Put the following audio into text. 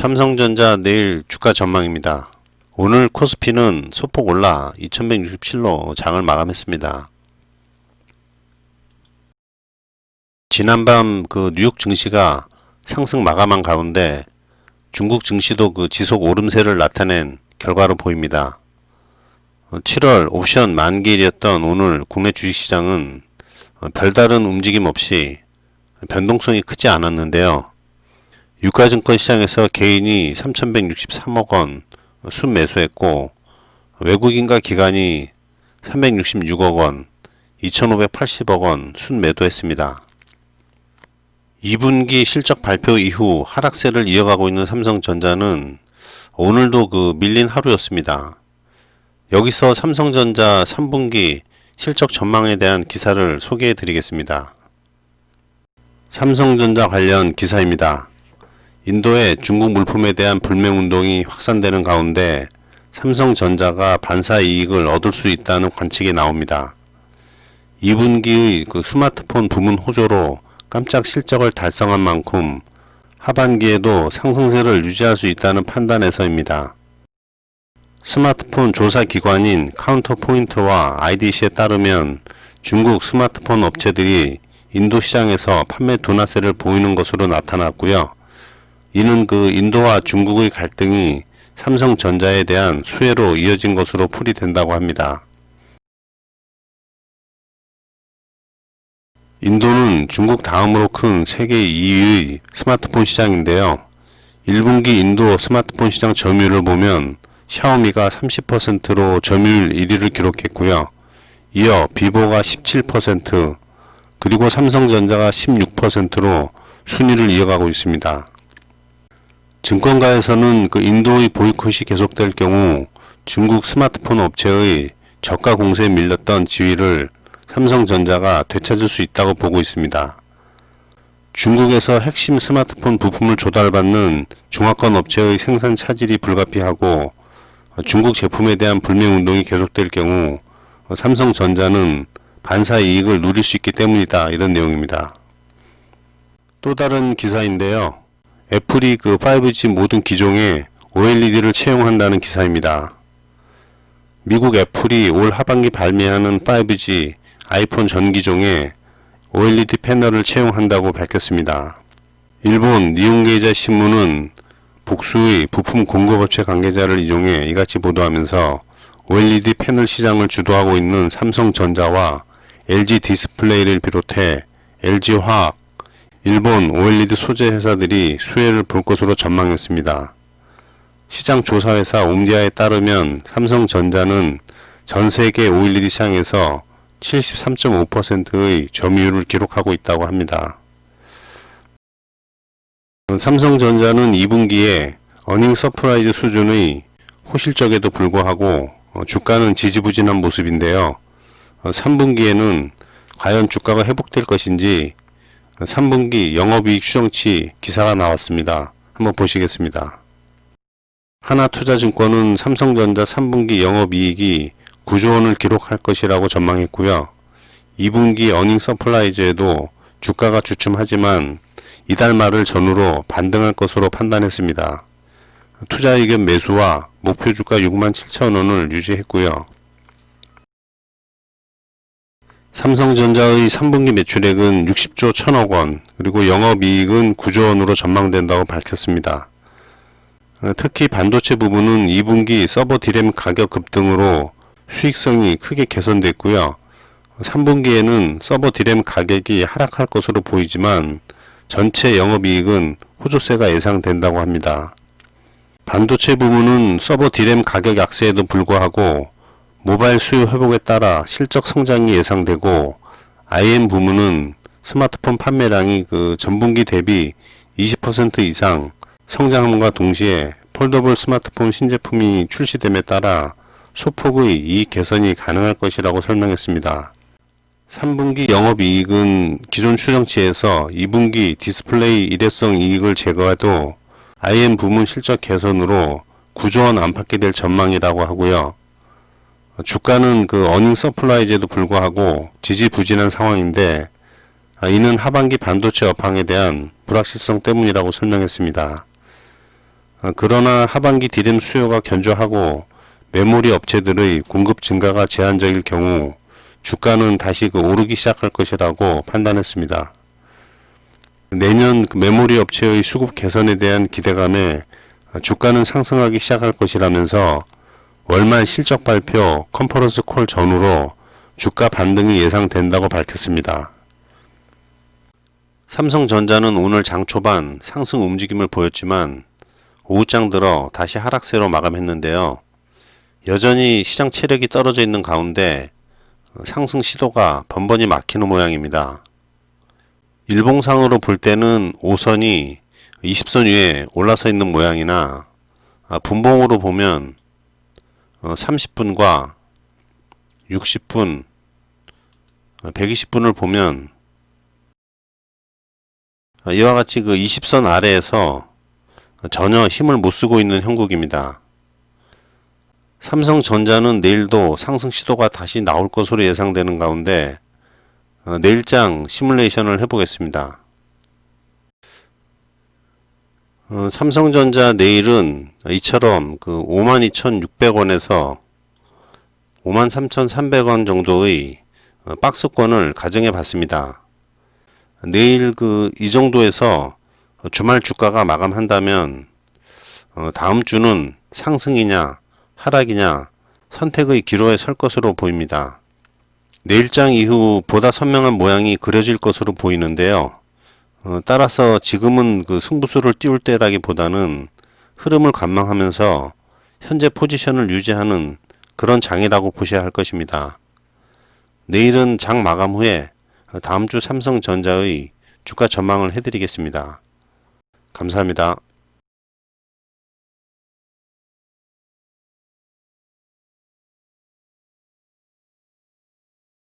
삼성전자 내일 주가 전망입니다. 오늘 코스피는 소폭 올라 2167로 장을 마감했습니다. 지난밤 그 뉴욕 증시가 상승 마감한 가운데 중국 증시도 그 지속 오름세를 나타낸 결과로 보입니다. 7월 옵션 만기일이었던 오늘 국내 주식시장은 어, 별다른 움직임 없이 변동성이 크지 않았는데요. 유가증권 시장에서 개인이 3,163억 원 순매수했고 외국인과 기관이 366억 원, 2,580억 원 순매도했습니다. 2분기 실적 발표 이후 하락세를 이어가고 있는 삼성전자는 오늘도 그 밀린 하루였습니다. 여기서 삼성전자 3분기 실적 전망에 대한 기사를 소개해 드리겠습니다. 삼성전자 관련 기사입니다. 인도의 중국 물품에 대한 불매 운동이 확산되는 가운데 삼성전자가 반사 이익을 얻을 수 있다는 관측이 나옵니다. 2분기의 그 스마트폰 부문 호조로 깜짝 실적을 달성한 만큼 하반기에도 상승세를 유지할 수 있다는 판단에서입니다. 스마트폰 조사 기관인 카운터포인트와 IDC에 따르면 중국 스마트폰 업체들이 인도 시장에서 판매 둔화세를 보이는 것으로 나타났고요. 이는 그 인도와 중국의 갈등이 삼성전자에 대한 수혜로 이어진 것으로 풀이된다고 합니다. 인도는 중국 다음으로 큰 세계 2위의 스마트폰 시장인데요. 1분기 인도 스마트폰 시장 점유율을 보면 샤오미가 30%로 점유율 1위를 기록했고요. 이어 비보가 17%, 그리고 삼성전자가 16%로 순위를 이어가고 있습니다. 증권가에서는 그 인도의 보이콧이 계속될 경우 중국 스마트폰 업체의 저가 공세에 밀렸던 지위를 삼성전자가 되찾을 수 있다고 보고 있습니다. 중국에서 핵심 스마트폰 부품을 조달받는 중화권 업체의 생산 차질이 불가피하고 중국 제품에 대한 불매 운동이 계속될 경우 삼성전자는 반사 이익을 누릴 수 있기 때문이다. 이런 내용입니다. 또 다른 기사인데요. 애플이 그 5G 모든 기종에 OLED를 채용한다는 기사입니다. 미국 애플이 올 하반기 발매하는 5G 아이폰 전 기종에 OLED 패널을 채용한다고 밝혔습니다. 일본 니온게이자 신문은 복수의 부품 공급업체 관계자를 이용해 이같이 보도하면서 OLED 패널 시장을 주도하고 있는 삼성전자와 LG 디스플레이를 비롯해 LG화학, 일본 OLED 소재 회사들이 수혜를 볼 것으로 전망했습니다. 시장 조사 회사 옴디아에 따르면 삼성전자는 전 세계 OLED 시장에서 73.5%의 점유율을 기록하고 있다고 합니다. 삼성전자는 2분기에 어닝 서프라이즈 수준의 호실적에도 불구하고 어, 주가는 지지부진한 모습인데요. 3분기에는 과연 주가가 회복될 것인지 3분기 영업이익 추정치 기사가 나왔습니다. 한번 보시겠습니다. 하나투자증권은 삼성전자 3분기 영업이익이 9조 원을 기록할 것이라고 전망했고요. 2분기 어닝 서플라이즈에도 주가가 주춤하지만 이달 말을 전후로 반등할 것으로 판단했습니다. 투자 의견 매수와 목표 주가 6만 7천 원을 유지했고요. 삼성전자의 3분기 매출액은 60조 1천억 원, 그리고 영업이익은 9조 원으로 전망된다고 밝혔습니다. 특히 반도체 부분은 2분기 서버 디램 가격 급등으로 수익성이 크게 개선됐고요. 3분기에는 서버 디램 가격이 하락할 것으로 보이지만 전체 영업이익은 호조세가 예상된다고 합니다. 반도체 부문은 서버 디램 가격 약세에도 불구하고 모바일 수요 회복에 따라 실적 성장이 예상되고 IM 부문은 스마트폰 판매량이 그 전분기 대비 20% 이상 성장함과 동시에 폴더블 스마트폰 신제품이 출시됨에 따라 소폭의 이익 개선이 가능할 것이라고 설명했습니다. 3분기 영업이익은 기존 추정치에서 2분기 디스플레이 일회성 이익을 제거해도 IM 부문 실적 개선으로 9조 원 안팎이 될 전망이라고 하고요. 주가는 그 어닝 서플라이즈에도 불구하고 지지부진한 상황인데 이는 하반기 반도체 업황에 대한 불확실성 때문이라고 설명했습니다. 어, 그러나 하반기 디램 수요가 견조하고 메모리 업체들의 공급 증가가 제한적일 경우 주가는 다시 그 오르기 시작할 것이라고 판단했습니다. 내년 그 메모리 업체의 수급 개선에 대한 기대감에 주가는 상승하기 시작할 것이라면서 월말 실적 발표 컨퍼런스 콜 전후로 주가 반등이 예상된다고 밝혔습니다. 삼성전자는 오늘 장 초반 상승 움직임을 보였지만 오후장 들어 다시 하락세로 마감했는데요. 여전히 시장 체력이 떨어져 있는 가운데 상승 시도가 번번이 막히는 모양입니다. 일봉상으로 볼 때는 5선이 20선 위에 올라서 있는 모양이나 아, 분봉으로 보면 30분과 60분, 120분을 보면 아, 이와 같이 그 20선 아래에서 전혀 힘을 못 쓰고 있는 형국입니다. 삼성전자는 내일도 상승 시도가 다시 나올 것으로 예상되는 가운데 어, 내일장 시뮬레이션을 해보겠습니다. 어, 삼성전자 내일은 이처럼 그 52,600원에서 53,300원 정도의 어, 박스권을 가정해 봤습니다. 내일 그 이 정도에서 주말 주가가 마감한다면 어, 다음 주는 상승이냐 하락이냐 선택의 기로에 설 것으로 보입니다. 내일장 이후 보다 선명한 모양이 그려질 것으로 보이는데요. 어, 따라서 지금은 그 승부수를 띄울 때라기보다는 흐름을 관망하면서 현재 포지션을 유지하는 그런 장이라고 보셔야 할 것입니다. 내일은 장 마감 후에 다음 주 삼성전자의 주가 전망을 해드리겠습니다. 감사합니다.